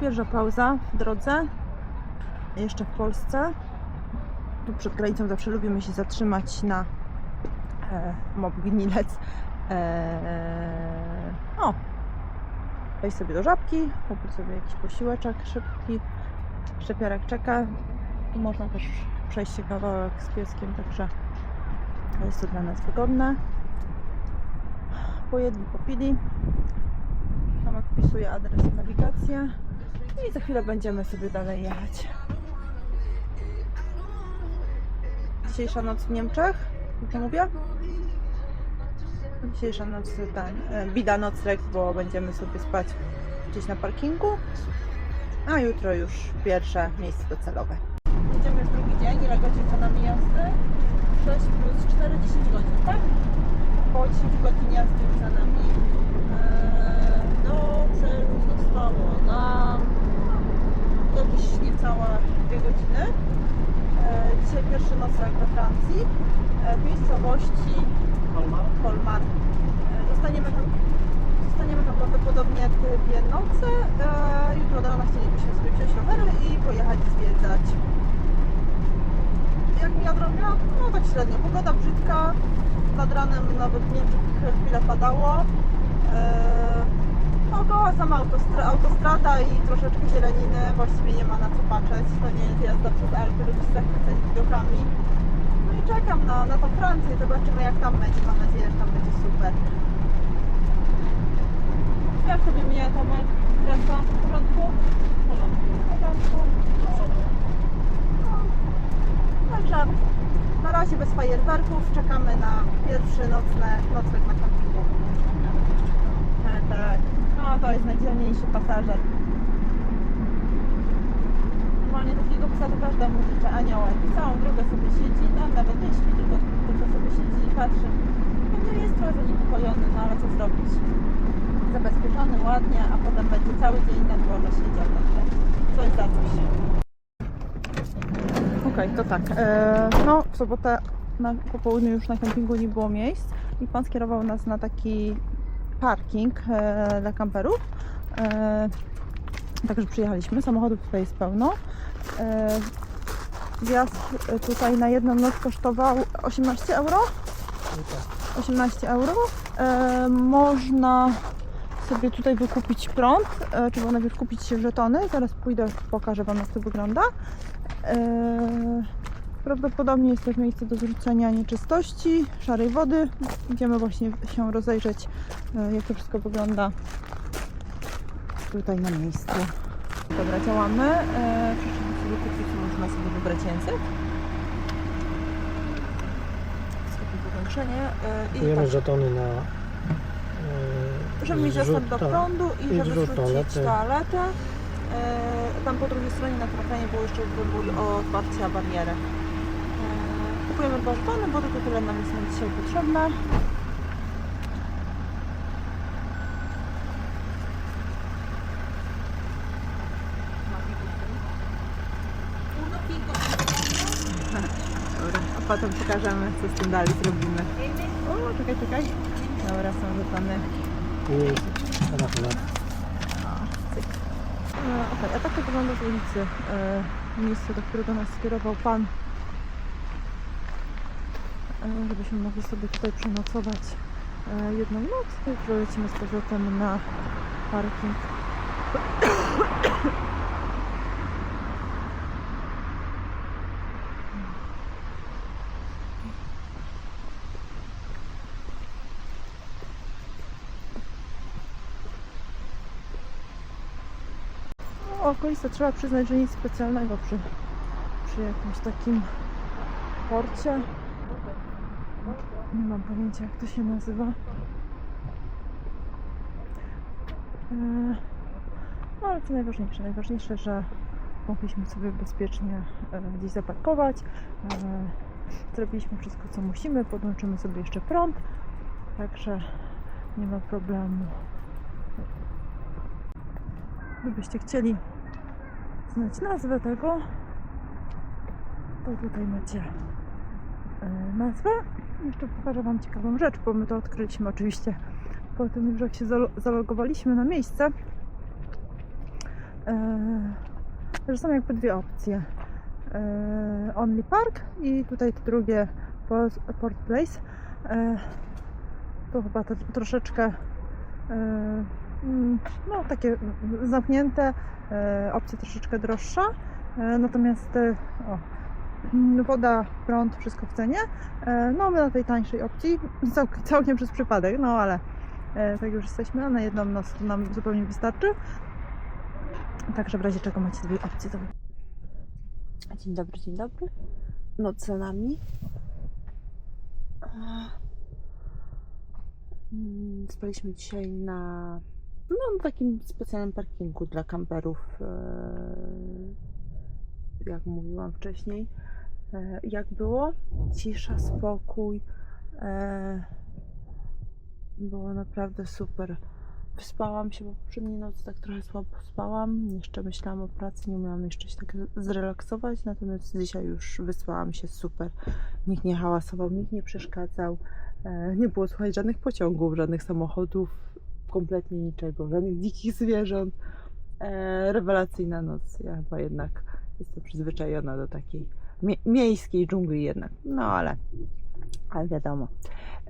Pierwsza pauza w drodze, jeszcze w Polsce. Tu przed granicą zawsze lubimy się zatrzymać na e, Mob Gnilec. E, o, wejść sobie do żabki, kupić sobie jakiś posiłeczek szybki. Szczepiarek czeka. Tu można też przejść się kawałek z pieskiem, także jest to dla nas wygodne. Pojedli, popili. Tomek wpisuje adres i nawigację. I za chwilę będziemy sobie dalej jechać. Dzisiejsza noc w Niemczech. Co mówię? Dzisiejsza noc ten, e, bida nocleg, bo będziemy sobie spać gdzieś na parkingu. A jutro już pierwsze miejsce docelowe. Jedziemy już drugi dzień. Ile godzin za nami jazdy? 6 plus 4, 10 godzin, tak? Około 10 godzin jazdy za nami. Eee, Do celu zostało nam jakieś niecałe 2 godziny. Eee, Dzisiaj pierwszy nocleg we Francji. Eee, W miejscowości Kolmar. Eee, Zostaniemy tam, zostaniemy tam prawdopodobnie dwie noce. Jutro do rana chcielibyśmy sobie wziąć rowery i pojechać zwiedzać. Jak mija droga? No tak średnio. Pogoda brzydka. Nad ranem nawet nie chwilę padało. Dookoła sama autostra autostrada i troszeczkę zieleniny. Właściwie nie ma na co patrzeć. To nie jest jazda przez Alpy, ludzie się zachwycać widokami. No i czekam na, na tą Francję. Zobaczymy jak tam będzie. Mam nadzieję, że tam będzie super. Jak sobie mija Tomek? Trasa? W porządku? Porządku. Także na razie bez fajerwerków czekamy na pierwszy nocne, nocleg na kampingu. Tak. No to jest najdzielniejszy pasażer. Normalnie takiego psa to każdemu życzę anioła. I całą drogę sobie siedzi, no nawet nie śpi, tylko, tylko sobie siedzi i patrzy. Pewnie jest trochę zaniepokojony, no ale co zrobić? Zabezpieczony ładnie, a potem będzie cały dzień na dworze siedział, także coś za coś. Okej, to tak. E, no, w sobotę na, po południu już na kempingu nie było miejsc i pan skierował nas na taki parking e, dla kamperów. E, także przyjechaliśmy. Samochodów tutaj jest pełno. E, wjazd tutaj na jedną noc kosztował 18 euro. 18 euro. Można sobie tutaj wykupić prąd. Trzeba najpierw kupić żetony. Zaraz pójdę, pokażę Wam jak to wygląda. Prawdopodobnie jest też miejsce do zrzucenia nieczystości, szarej wody. Idziemy właśnie się rozejrzeć, e, jak to wszystko wygląda tutaj na miejscu. Dobra, działamy. Eee, sobie kupić, można sobie wybrać język. Sobie powiększenie. Kupujemy tak, żetony na... żeby mieć dostęp do tak. prądu i, i żeby zrzucić toalety. toaletę. E, Tam po drugiej stronie na trafianie był jeszcze wybór otwarcia bariery. Kupujemy żetony, bo tylko tyle nam jest na dzisiaj potrzebne. Dobra, a potem pokażemy co z tym dalej zrobimy. O, czekaj, czekaj. Dobra, są żetony. I telefon. E, Okej, a tak to wygląda z ulicy. E, miejsce, do którego nas skierował Pan. E, żebyśmy mogli sobie tutaj przenocować e, jedną noc. Jutro lecimy z powrotem na parking. Okolice trzeba przyznać, że nic specjalnego przy, przy jakimś takim porcie. Nie mam pojęcia jak to się nazywa. E, No ale to najważniejsze. Najważniejsze, że mogliśmy sobie bezpiecznie e, gdzieś zaparkować. E, Zrobiliśmy wszystko co musimy. Podłączymy sobie jeszcze prąd. Także nie ma problemu. Gdybyście chcieli znać nazwę tego, to tutaj macie nazwę. Jeszcze pokażę Wam ciekawą rzecz, bo my to odkryliśmy oczywiście po tym już jak się zalo- zalogowaliśmy na miejsce. e, że są jakby dwie opcje. E, Only Park i tutaj to drugie Port Place. E, to chyba to troszeczkę mm, no takie zamknięte, e, opcja troszeczkę droższa. Natomiast o, woda, prąd, wszystko w cenie. E, No my na tej tańszej opcji, cał, całkiem przez przypadek, no ale e, tak już jesteśmy, na jedną noc to nam zupełnie wystarczy. Także w razie czego macie dwie opcje, to Dzień dobry, dzień dobry. Noc za nami. Mm, Spaliśmy dzisiaj na, no, takim specjalnym parkingu dla kamperów. e, Jak mówiłam wcześniej. E, Jak było? Cisza, spokój. e, Było naprawdę super. Wyspałam się, bo poprzedniej nocy tak trochę słabo spałam. Jeszcze myślałam o pracy, nie umiałam jeszcze się tak zrelaksować, natomiast dzisiaj już wyspałam się super. Nikt nie hałasował, nikt nie przeszkadzał. E, Nie było słuchać żadnych pociągów, żadnych samochodów, kompletnie niczego, żadnych dzikich zwierząt. Rewelacyjna noc. Ja chyba jednak jestem przyzwyczajona do takiej mie- miejskiej dżungli jednak. No ale, ale wiadomo.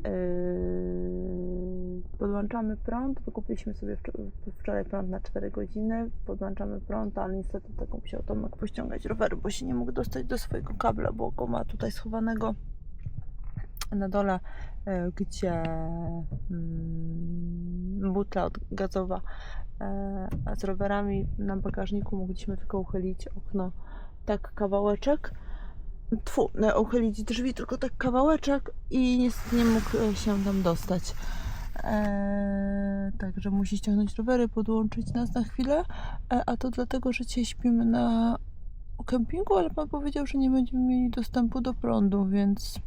Yy, podłączamy prąd. Wykupiliśmy sobie wczo- wczoraj prąd na 4 godziny. Podłączamy prąd, ale niestety tego musiał Tomek pościągać rower, bo się nie mógł dostać do swojego kabla, bo go ma tutaj schowanego na dole, yy, gdzie mm, butla od- gazowa. Yy, A z rowerami na bagażniku mogliśmy tylko uchylić okno tak kawałeczek. Tfu, no, uchylić drzwi tylko tak kawałeczek i niestety nie mógł e, się tam dostać. Eee, także musi ściągnąć rowery, podłączyć nas na chwilę. E, a to dlatego, że dzisiaj śpimy na kempingu, ale pan powiedział, że nie będziemy mieli dostępu do prądu, więc,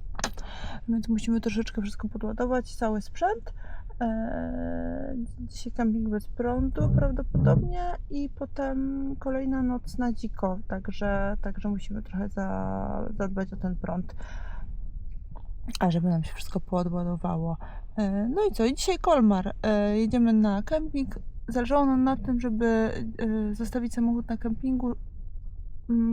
więc musimy troszeczkę wszystko podładować, cały sprzęt. Eee, dzisiaj kemping bez prądu prawdopodobnie i potem kolejna noc na dziko, także, także musimy trochę za, zadbać o ten prąd, a żeby nam się wszystko poodładowało. E, No i co, i dzisiaj Kolmar. E, Jedziemy na kemping. Zależało nam na tym, żeby e, zostawić samochód na kempingu,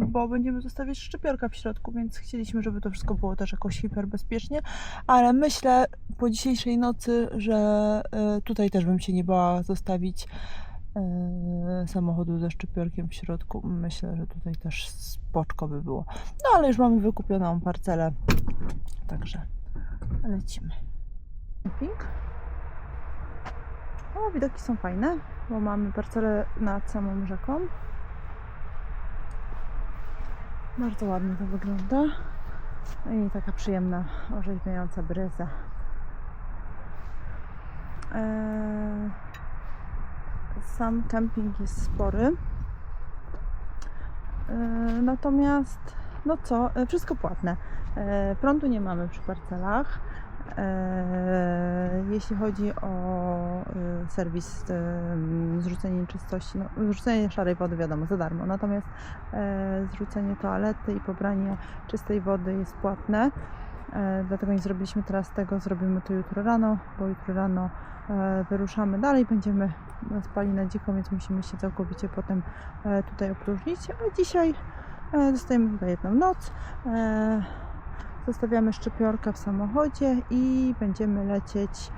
bo będziemy zostawiać szczepiorka w środku, więc chcieliśmy, żeby to wszystko było też jakoś hiperbezpiecznie, ale myślę po dzisiejszej nocy, że e, tutaj też bym się nie bała zostawić e, samochodu ze szczypiorkiem w środku. Myślę, że tutaj też spoczko by było. No ale już mamy wykupioną parcelę, także lecimy. Kemping. O, widoki są fajne, bo mamy parcelę nad samą rzeką. Bardzo ładnie to wygląda. I taka przyjemna, orzeźwiająca bryza. Eee, Sam kemping jest spory. Eee, Natomiast, no co, e, wszystko płatne. Eee, Prądu nie mamy przy parcelach. Eee, Jeśli chodzi o e, serwis em, zrzucenie czystości, no, zrzucenie szarej wody wiadomo za darmo, natomiast e, zrzucenie toalety i pobranie czystej wody jest płatne. E, Dlatego nie zrobiliśmy teraz tego, zrobimy to jutro rano, bo jutro rano e, wyruszamy dalej, będziemy spali na dziko, więc musimy się całkowicie potem e, tutaj opróżnić. A dzisiaj e, zostajemy tutaj jedną noc. Zostawiamy szczepiorka w samochodzie i będziemy lecieć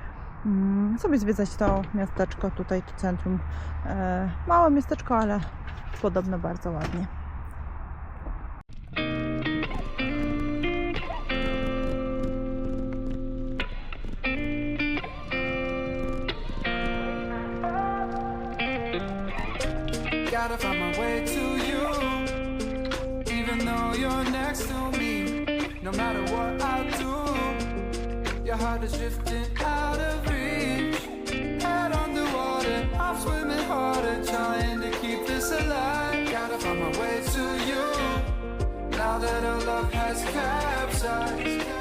mm, sobie zwiedzać to miasteczko, tutaj to centrum. E, małe miasteczko, ale podobno bardzo ładnie. Your heart is drifting out of reach. Head underwater, I'm swimming harder, trying to keep this alive. Gotta find my way to you, now that our love has capsized.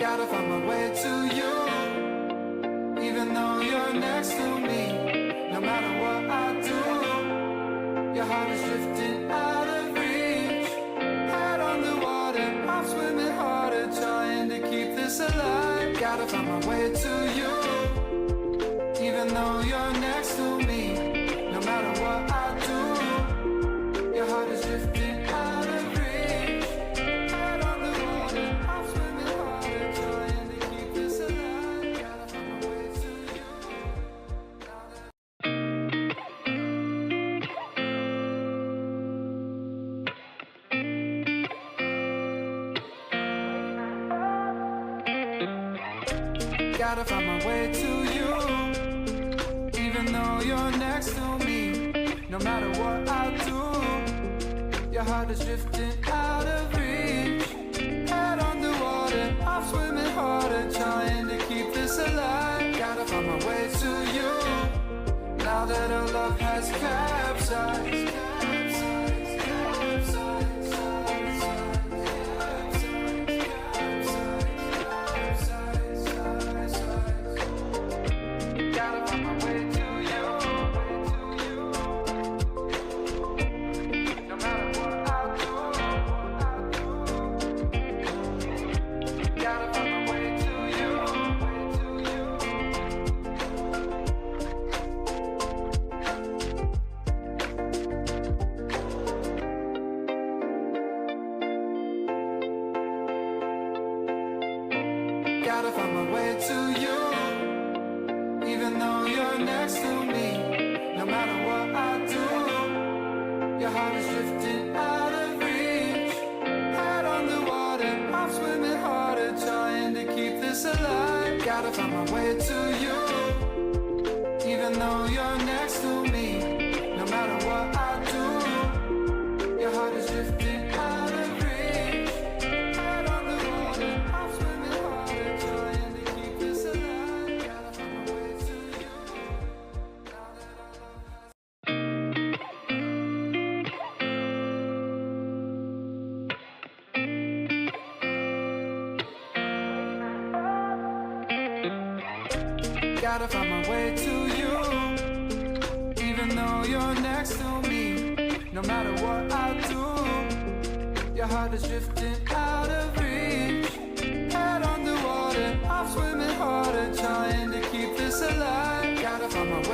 Gotta find my way to you. Even though you're next to me, no matter what I do, your heart is drifting out of reach. Head on the water, I'm swimming harder, trying to keep this alive. Gotta find my way to you. Even though you're next Gotta find my way to you. Even though you're next to me, no matter what I do, your heart is drifting out of reach. Head on the water, I'm swimming harder, trying to keep this alive. Gotta find my way to you. Now that our love has capsized, Gotta find my way to you. Even though you're next to me, Gotta find my way to you. Even though you're next to me, no matter what I do, your heart is drifting out of